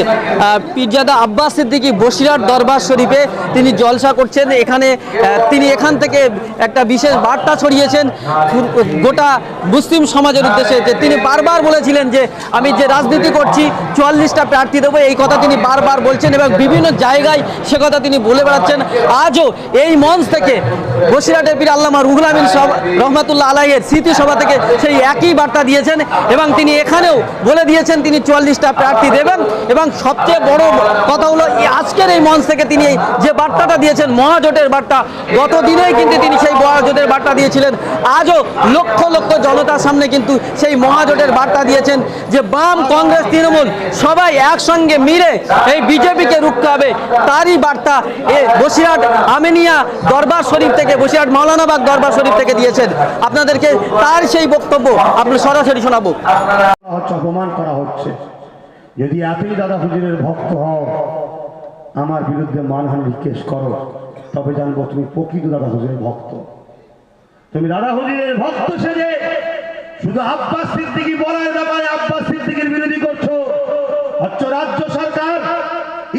আহ, পীরজাদা আব্বাস সিদ্দিকী বসিরহাট দরবার শরীফে তিনি জলসা করছেন। এখানে তিনি এখান থেকে একটা বিশেষ বার্তা ছড়িয়েছেন। গোটা মুসলিম সমাজের উদ্দেশ্যে যে তিনি বারবার বলেছিলেন যে আমি যে রাজনীতি করছি চুয়াল্লিশটা প্রার্থী দেবো এই কথা তিনি বারবার বলছেন এবং বিভিন্ন জায়গায় সে কথা তিনি বলে বেড়াচ্ছেন। আজও এই মঞ্চ থেকে বসিরহাটের পীর আল্লামা রুহুল আমিন রহমাতুল্লাহ আলাইয়ের স্মৃতিসভা থেকে সেই একই বার্তা দিয়েছেন এবং তিনি এখানেও বলে দিয়েছেন তিনি চুয়াল্লিশটা প্রার্থী দেবেন এবং সবচেয়ে বড় কথা হলো আজকের এই মঞ্চ থেকে তিনি যে বার্তাটা দিয়েছেন, মহাজোটের বার্তা গত দিনেই কিন্তু তিনি সেই মহাজোটের বার্তা দিয়েছিলেন। আজও লক্ষ লক্ষ জনতার সামনে কিন্তু সেই মহাজোটের বার্তা দিয়েছেন যে, বাম কংগ্রেস, তৃণমূল সবাই একসঙ্গে মিলে এই বিজেপিকে রুখতে হবে। তারই বার্তা এ বসিরহাট আমেনিয়া দরবার শরীফ থেকে, বসিরহাট মৌলানাবাগ দরবার শরীফ থেকে দিয়েছেন। আপনাদেরকে তার সেই বক্তব্য আপনি সরাসরি শোনাবো। অপমান করা হচ্ছে। যদি এতই দাদা হুজুরের ভক্ত হও, আমার বিরুদ্ধে মানহানি কেস করো, তবে জানব তুমি প্রকৃত দাদা হুজুরের ভক্ত। তুমি দাদা হুজুরের ভক্ত সেজে শুধু আব্বাস সিদ্দিকি বলার ব্যাপারে আব্বাস সিদ্দিকির বিরোধী করছ। হচ্ছে রাজ্য সরকার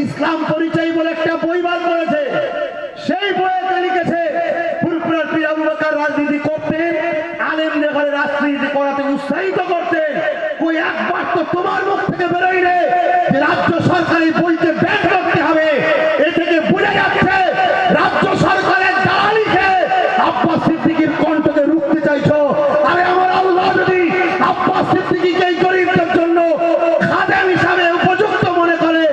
ইসলাম পরিচয় বলে একটা বই বার করেছে। সেই বইতে লিখেছে পুরপুরের পীর আবু বকর রাজনীতি করতেন আলেম নেগারে রাজনীতি করাতে উৎসাহিত করতেন একবার তোমার মুখ থেকে বেরোই রে। যে রাজ্য সরকারি বইতে ব্যান করতে হবে, এ থেকে বুঝে যাচ্ছে রাজ্য সরকারের দালালিকে আব্বাস সিদ্দিকির কণ্ঠকে রুখতে চাইছো। আরে আমার আল্লাহ যদি আব্বাস সিদ্দিকিকে এই গরিবদের জন্য খাদেম হিসাবে উপযুক্ত মনে করে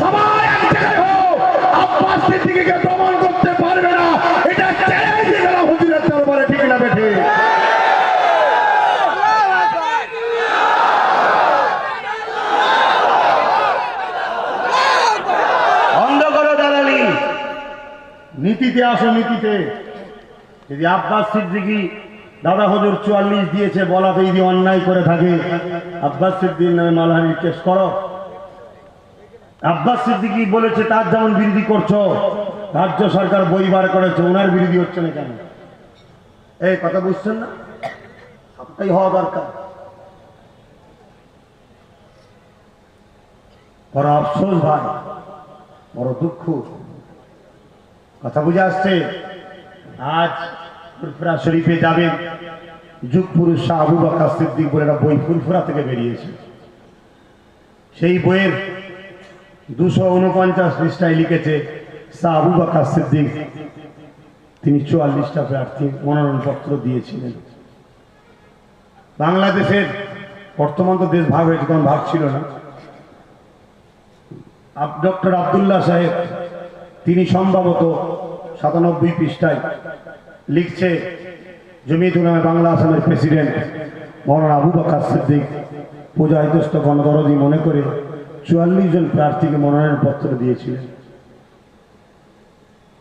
সবাই এক জায়গায় হোক আব্বাস সিদ্দিকিকে দমন করতে পারবে না এটা চ্যালেঞ্জ গেল হুজুরের দরবারে ঠিক না বেঠে বন্ধ করো দালালি নীতিতে আসো নীতিতে। যদি আব্বাস সিদ্দিকি দাদা হজুর চুয়াল্লিশ দিয়েছে, বলাতে যদি অন্যায় করে থাকে, আব্বাস সিদ্দিক নামে মালহানির কেস করো। আব্বাস সিদ্দিকি বলেছে, তার যেমন বিরোধী করছ, রাজ্য সরকার বই বার করেছে, ওনার বিরোধী হচ্ছে না কেন? এই কথা বুঝছেন না? সবটাই হওয়া দরকার। বড় আফসোস ভাই, বড় দুঃখ। কথা বুঝে আসছে? আজ ফুরফুরা শরীফে যাবেন। যুগ পুরুষ আবু বকর সিদ্দিক বলে একটা বই ফুরফুরা থেকে বেরিয়েছে। সেই বইয়ের দুশো উনপঞ্চাশ পৃষ্ঠায় লিখেছে, শাহ আবু বকর সিদ্দিক। তিনি চুয়াল্লিশটা প্রার্থী মনোনয়নপত্র দিয়েছিলেন। বাংলাদেশের বর্তমান তো দেশ ভাগ হয়েছে, তখন ভাগ ছিল না। ডক্টর আবদুল্লাহ সাহেব সম্ভবত সাতানব্বই পৃষ্ঠায় লিখছে জমিয়ত উলামা বাংলা আসামের প্রেসিডেন্ট মৌলানা আবু বকর সিদ্দিক। পূজাহিতস্থ গণদরদি মনে করে চুয়াল্লিশ জন প্রার্থীকে মনোনয়নপত্র দিয়েছিলেন।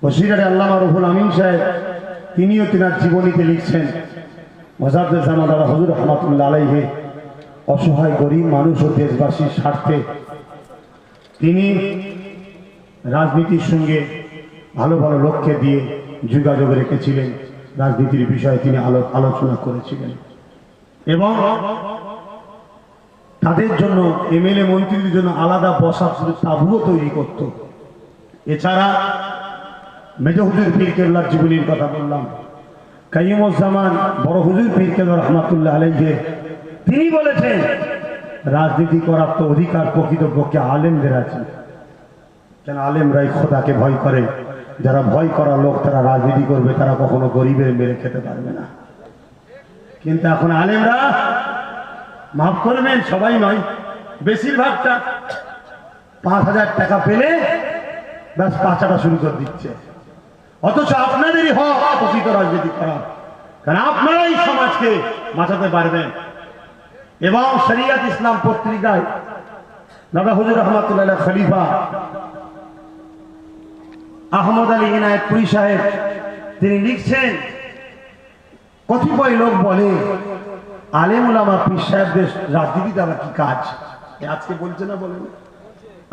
বসিরাটে আল্লামা রহুল আমিন সাহেব, তিনিও তিনার জীবনীতে লিখছেন মজাদ্দের জামাদারা হজুর রহমাতুল্লাহ আলাইহে, অসহায় গরিব মানুষ ও দেশবাসীর স্বার্থে। তিনি রাজনীতির সঙ্গে ভালো ভালো লোককে দিয়ে যোগাযোগ রেখেছিলেন। রাজনীতির বিষয়ে তিনি আলো আলোচনা করেছিলেন। এবং তাদের জন্য, এমএলএ মন্ত্রীদের জন্য আলাদা শুধু তাবুও তৈরি করত। এছাড়া মেজো হুজুর পীর কেবলার জীবনীর কথা বললাম। কাইমুজ্জামান বড় হুজুর পীর কেবলা রহমাতুল্লাহ আলাইকে তিনি বলেছেন, রাজনীতি করার তো অধিকার প্রকৃতপক্ষে আলেমদের আছে। কেন আলেমরাই খোদাকে ভয় করে। যারা ভয় করা লোক, তারা রাজনীতি করবে, তারা কখনো গরিবের মেরে খেতে পারবে না। কিন্তু এখন আলেমরা, মাফ করবেন, সবাই নয়, বেশিরভাগটা পাঁচ হাজার টাকা পেলে ব্যাস পাচাটা শুরু করে দিচ্ছে। অথচ আপনাদেরই হক প্রকৃত রাজনীতি করা। কারণ আপনারাই সমাজকে বাঁচাতে পারবেন। এবং শরিয়াত ইসলাম পত্রিকায় দাদা হুজুর রহমতুল্লাহ খলিফা আহমদ আলী ইনায়তপুরি সাহেব, তিনি লিখছেন, কতিপয় লোক বলে আলেম উলামা পীর সাহেবদের রাজনীতি দ্বারা কি কাজ? আজকে বলছে না বলেন?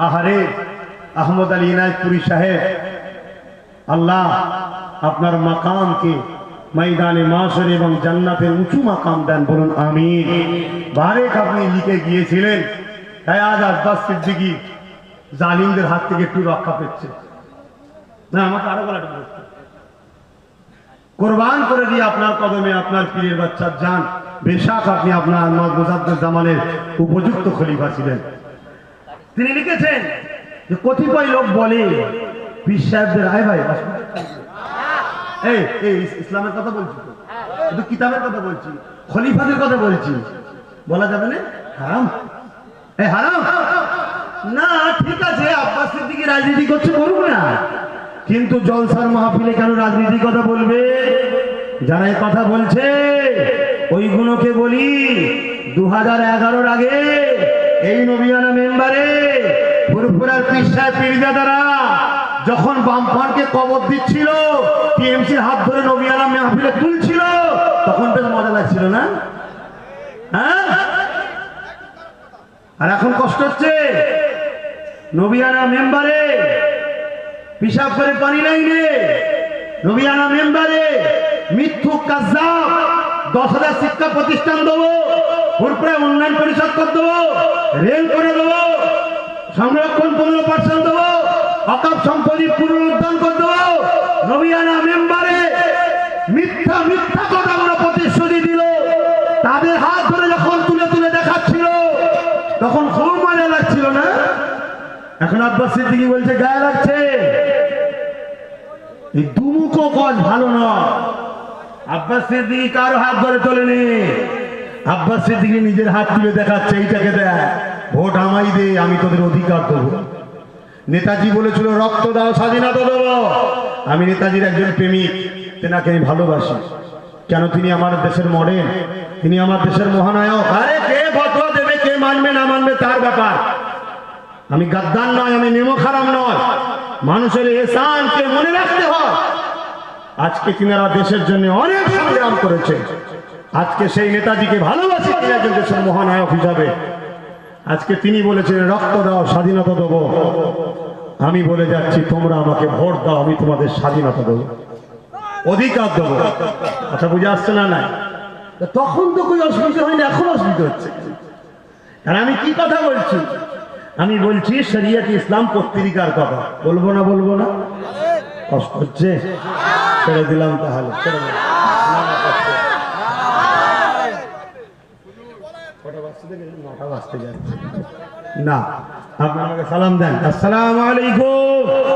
আহারে, আহমদ আলী ইনায়তপুরি সাহেব, আল্লাহ আপনার মাকামকে ময়দানে মাসর এবং জান্নাতের উঁচু মাকাম দেন, বলুন আমি বারেক আপনি লিখে গিয়েছিলেন, তাই আজ আব্বাস সিদ্দিকি জালিমদের হাত থেকে একটু রক্ষা পেচ্ছে না, আমাকে আরও বলতে কোরবান করে দিয়ে আপনার কদমে আপনার পীরের বাচ্চার যান বেশাক আপনি আপনার মোজাদ্দের জামানের উপযুক্ত খলিফা ছিলেন। তিনি লিখেছেন যে, কতিপয় লোক বলে, পীর সাহেবদের, আয় ভাই এই এই ইসলামের কথা বলছি তো। কিতাবের কথা বলছি, খলিফাদের কথা বলছি। বলা যাবে না? হারাম। এই, হারাম। না, ঠিক আছে আব্বাস সিদ্দিকি রাজনীতি করছে করুক না। কিন্তু জলসার মাহফিলে কেন রাজনীতির কথা বলবে? যারা কথা বলছে, ওইগুলোকে বলি দু হাজার এগারোর আগে এই নবিয়ানা মেম্বারে ফুরফুরার পিসায় পীরজাদারা যখন বামফানকে কবর দিচ্ছিল, টিএমসির হাত ধরে নবিয়ানা মেহফিলে তুলছিল, তখন বেশ মজা লাগছিল না? হ্যাঁ? আর এখন কষ্ট হচ্ছে। নবিয়ানা মেম্বারে পিসাব করে পানি লাইনে নবিয়ানা মেম্বারে মিথ্যু কাজাব দশ হাজার শিক্ষা প্রতিষ্ঠান দেবো ফুরপুরায় উন্নয়ন পরিষদ করে দেবো, রেল করে দেবো, সংরক্ষণ পনেরো পার্সেন্ট দেবো, অকাপ সম্পত্তি পুনরুদ্ধার করে দেবো। নবিয়ানা মেম্বারে মিথ্যা মিথ্যা কথা আমরা প্রতিশ্রুতি দিল। তাদের হাত ধরে যখন তুলে তুলে দেখাচ্ছিল, তখন খুব মজা লাগছিল না? এখন আব্বাস সিদ্দিকি বলছে, গায়ে লাগছে। এই দুমুখো কজ ভালো নয়। আব্বাস সিদ্দিকি কারও হাত ধরে তোলেনি। আব্বাস সিদ্দিকি নিজের হাত তুলে দেখাচ্ছে, এইটাকে দেয় ভোট আমাই দে, আমি তোদের অধিকার দেবো। নেতাজি বলেছিল, রক্ত দাও, স্বাধীনতা দেবো। আমি নেতাজির একজন প্রেমিক, তেনাকে আমি ভালোবাসি। কেন তিনি আমার দেশের মডেল? তিনি আমার দেশের মহানায়ক। আরে কে ফতোয়া দেবে, কে মানবে, না মানবে, তার ব্যাপার। আমি গাদ্দার নয়, আমি নেমো খারাপ নয়। মানুষের এসানকে মনে রাখতে হয়। আজকে তিনারা দেশের জন্য অনেক সংগ্রাম করেছে। আজকে সেই নেতাজিকে ভালোবাসি তিনি একজন দেশের মহানায়ক হিসাবে। আজকে তিনি বলেছেন রক্ত দাও, স্বাধীনতা দেবো। আমি বলে যাচ্ছি, তোমরা আমাকে ভোট দাও, আমি তোমাদের স্বাধীনতা দেবো। অধিকার দেবো। আচ্ছা বুঝে আসছে না নাই? তখন তো કોઈ অসুবিধা হয়নি, এখন অসুবিধা হচ্ছে। আর আমি কি কথা বলছি? আমি বলছি শরিয়াত ইসলাম পত্রিকার কথা। বলব না বলব না? কষ্ট হচ্ছে? ছেড়ে দিলাম তাহলে। না, আপনি আমাকে সালাম দেন। আসসালাম আলাইকুম।